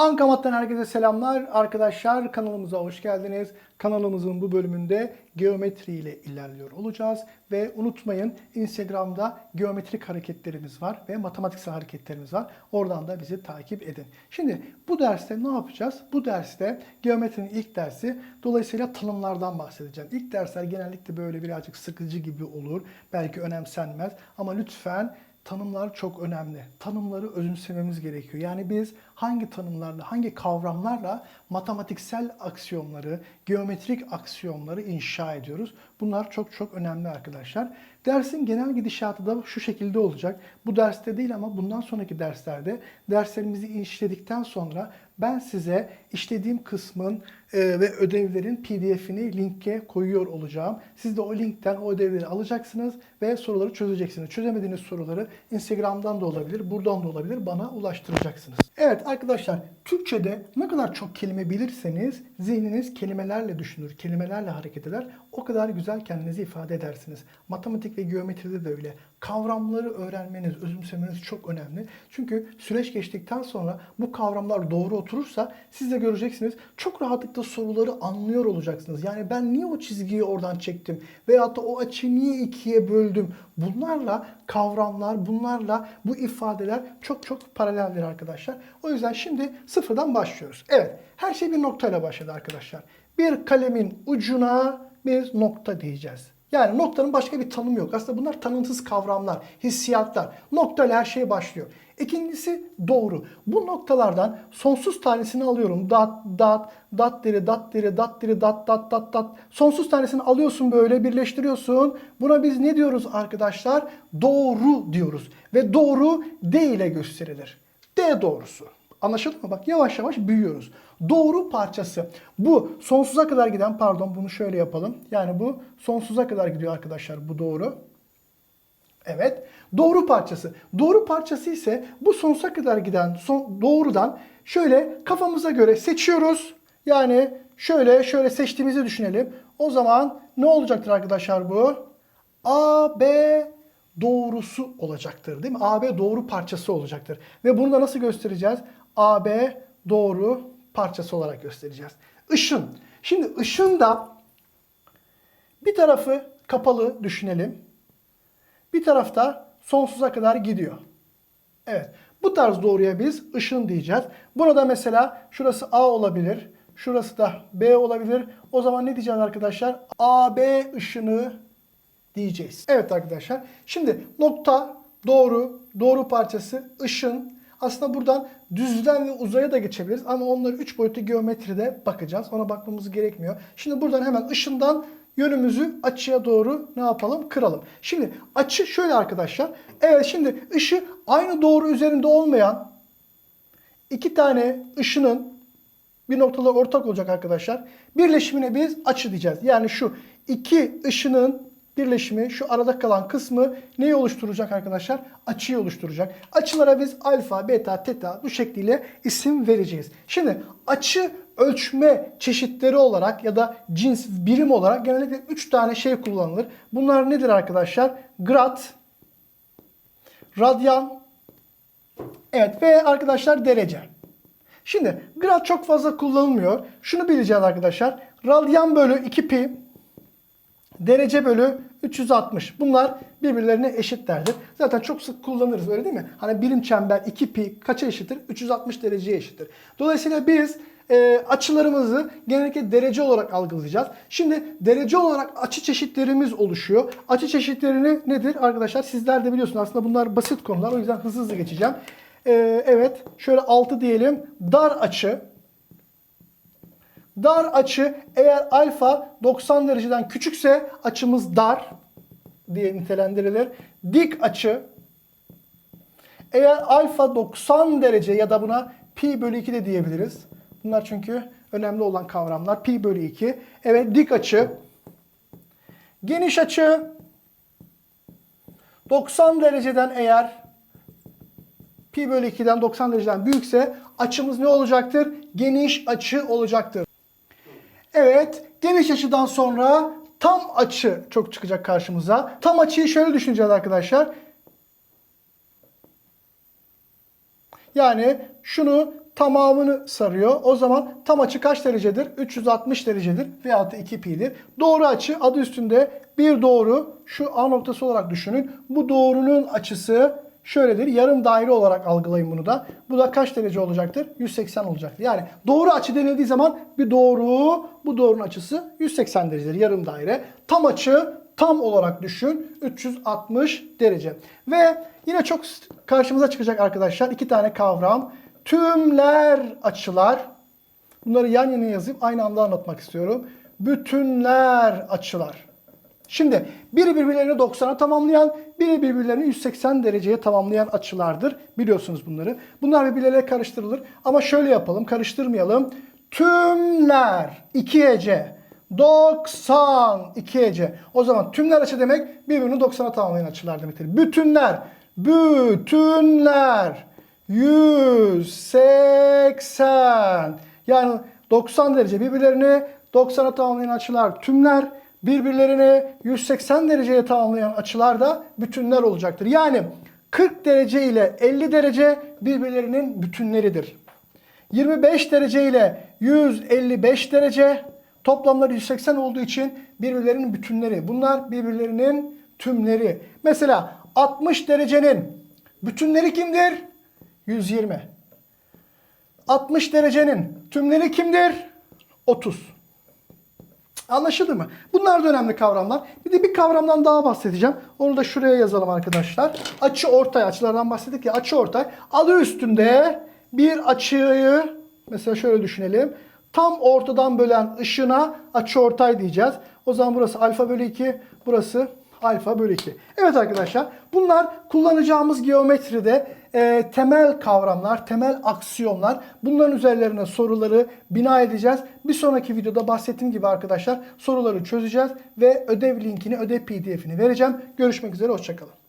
Ankamat'tan herkese selamlar. Arkadaşlar kanalımıza hoş geldiniz. Kanalımızın bu bölümünde geometri ile ilerliyor olacağız. Ve unutmayın Instagram'da geometrik hareketlerimiz var ve matematiksel hareketlerimiz var. Oradan da bizi takip edin. Şimdi bu derste ne yapacağız? Bu derste geometrinin ilk dersi. Dolayısıyla tanımlardan bahsedeceğim. İlk dersler genellikle böyle birazcık sıkıcı gibi olur. Belki önemsenmez. Ama lütfen Tanımlar çok önemli. Tanımları özümsememiz gerekiyor. Yani biz hangi tanımlarla, hangi kavramlarla matematiksel aksiyonları, geometrik aksiyonları inşa ediyoruz. Bunlar çok çok önemli arkadaşlar. Dersin genel gidişatı da şu şekilde olacak. Bu derste değil ama bundan sonraki derslerde derslerimizi işledikten sonra ben size işlediğim kısmın e, ve ödevlerin pdf'ini linke koyuyor olacağım. Siz de o linkten o ödevleri alacaksınız ve soruları çözeceksiniz. Çözemediğiniz soruları Instagram'dan da olabilir, buradan da olabilir bana ulaştıracaksınız. Evet arkadaşlar Türkçe'de ne kadar çok kelime bilirseniz zihniniz kelimelerle düşünür, kelimelerle hareket eder. O kadar güzel kendinizi ifade edersiniz. Matematik ve geometride de öyle. Kavramları öğrenmeniz, özümsemeniz çok önemli. Çünkü süreç geçtikten sonra bu kavramlar doğru oturursa siz de göreceksiniz. Çok rahatlıkla soruları anlıyor olacaksınız. Yani ben niye o çizgiyi oradan çektim? Veyahut da o açıyı niye ikiye böldüm? Bunlarla kavramlar, bunlarla bu ifadeler çok çok paraleldir arkadaşlar. O yüzden şimdi sıfırdan başlıyoruz. Evet, her şey bir noktayla başladı arkadaşlar. Bir kalemin ucuna bir nokta diyeceğiz. Yani noktanın başka bir tanımı yok. Aslında bunlar tanımsız kavramlar, hissiyatlar. Noktayla her şey başlıyor. İkincisi doğru. Bu noktalardan sonsuz tanesini alıyorum. Dat, dat, dat diri, dat diri, dat diri, dat, dat, dat, dat. Sonsuz tanesini alıyorsun böyle birleştiriyorsun. Buna biz ne diyoruz arkadaşlar? Doğru diyoruz. Ve doğru D ile gösterilir. D doğrusu. Anlaşıldı mı? Bak yavaş yavaş büyüyoruz. Doğru parçası. Bu sonsuza kadar giden pardon bunu şöyle yapalım. Yani bu sonsuza kadar gidiyor arkadaşlar bu doğru. Evet. Doğru parçası. Doğru parçası ise bu sonsuza kadar giden son, doğrudan şöyle kafamıza göre seçiyoruz. Yani şöyle şöyle seçtiğimizi düşünelim. O zaman ne olacaktır arkadaşlar bu? A, B doğrusu olacaktır değil mi? AB doğru parçası olacaktır. Ve bunu da nasıl göstereceğiz? AB doğru parçası olarak göstereceğiz. Işın. Şimdi ışın da bir tarafı kapalı düşünelim. Bir tarafta sonsuza kadar gidiyor. Evet. Bu tarz doğruya biz ışın diyeceğiz. Buna da mesela şurası A olabilir. Şurası da B olabilir. O zaman ne diyeceğiz arkadaşlar? AB ışını diyeceğiz. Evet arkadaşlar. Şimdi nokta, doğru, doğru parçası, ışın. Aslında buradan düzlem ve uzaya da geçebiliriz. Ama onları 3 boyutlu geometride bakacağız. Ona bakmamız gerekmiyor. Şimdi buradan hemen ışından yönümüzü açıya doğru ne yapalım? Kıralım. Şimdi açı şöyle arkadaşlar. Evet şimdi ışı aynı doğru üzerinde olmayan iki tane ışının bir noktalar ortak olacak arkadaşlar. Birleşimine biz açı diyeceğiz. Yani şu iki ışının birleşimi şu arada kalan kısmı neyi oluşturacak arkadaşlar? Açıyı oluşturacak. Açılara biz alfa, beta, teta bu şekliyle isim vereceğiz. Şimdi açı ölçme çeşitleri olarak ya da cins birim olarak genellikle 3 tane şey kullanılır. Bunlar nedir arkadaşlar? Grad, radyan, evet ve arkadaşlar derece. Şimdi grad çok fazla kullanılmıyor. Şunu bileceğiz arkadaşlar. Radyan bölü 2 pi derece bölü 360. Bunlar birbirlerine eşitlerdir. Zaten çok sık kullanırız öyle değil mi? Hani birim çember 2 pi kaça eşittir? 360 dereceye eşittir. Dolayısıyla biz e, açılarımızı genellikle derece olarak algılayacağız. Şimdi derece olarak açı çeşitlerimiz oluşuyor. Açı çeşitlerini nedir arkadaşlar? Sizler de biliyorsunuz aslında bunlar basit konular. O yüzden hızlı hızlı geçeceğim. E, evet şöyle 6 diyelim. Dar açı. Dar açı eğer alfa 90 dereceden küçükse açımız dar diye nitelendirilir. Dik açı eğer alfa 90 derece ya da buna pi bölü 2 de diyebiliriz. Bunlar çünkü önemli olan kavramlar. Pi bölü 2. Evet dik açı. Geniş açı 90 dereceden eğer pi bölü 2'den 90 dereceden büyükse açımız ne olacaktır? Geniş açı olacaktır. Evet, geniş açıdan sonra tam açı çok çıkacak karşımıza. Tam açıyı şöyle düşüneceğiz arkadaşlar. Yani şunu tamamını sarıyor. O zaman tam açı kaç derecedir? 360 derecedir veyahut da 2 pi'dir. Doğru açı adı üstünde bir doğru şu A noktası olarak düşünün. Bu doğrunun açısı şöyledir. Yarım daire olarak algılayın bunu da. Bu da kaç derece olacaktır? 180 olacaktır. Yani doğru açı denildiği zaman bir doğru, bu doğrunun açısı 180 derecedir. Yarım daire. Tam açı tam olarak düşün 360 derece. Ve yine çok karşımıza çıkacak arkadaşlar iki tane kavram. Tümler açılar. Bunları yan yana yazıp aynı anda anlatmak istiyorum. Bütünler açılar. Şimdi biri birbirlerini 90'a tamamlayan, biri birbirlerini 180 dereceye tamamlayan açılardır. Biliyorsunuz bunları. Bunlar birbirleriyle karıştırılır. Ama şöyle yapalım, karıştırmayalım. Tümler 2 hece. 90 2 hece. O zaman tümler açı demek birbirini 90'a tamamlayan açılar demektir. Bütünler, bütünler 180. Yani 90 derece birbirlerini 90'a tamamlayan açılar tümler, birbirlerini 180 dereceye tamamlayan açılar da bütünler olacaktır. Yani 40 derece ile 50 derece birbirlerinin bütünleridir. 25 derece ile 155 derece toplamları 180 olduğu için birbirlerinin bütünleri. Bunlar birbirlerinin tümleri. Mesela 60 derecenin bütünleri kimdir? 120. 60 derecenin tümleri kimdir? 30. Anlaşıldı mı? Bunlar da önemli kavramlar. Bir de bir kavramdan daha bahsedeceğim. Onu da şuraya yazalım arkadaşlar. Açı ortay. Açılardan bahsettik ya. Açı ortay. Adı üstünde bir açıyı mesela şöyle düşünelim. Tam ortadan bölen ışına açı ortay diyeceğiz. O zaman burası alfa bölü 2. Burası alfa bölü 2. Evet arkadaşlar bunlar kullanacağımız geometride e, temel kavramlar, temel aksiyonlar. Bunların üzerlerine soruları bina edeceğiz. Bir sonraki videoda bahsettiğim gibi arkadaşlar soruları çözeceğiz ve ödev linkini, ödev pdf'ini vereceğim. Görüşmek üzere, hoşçakalın.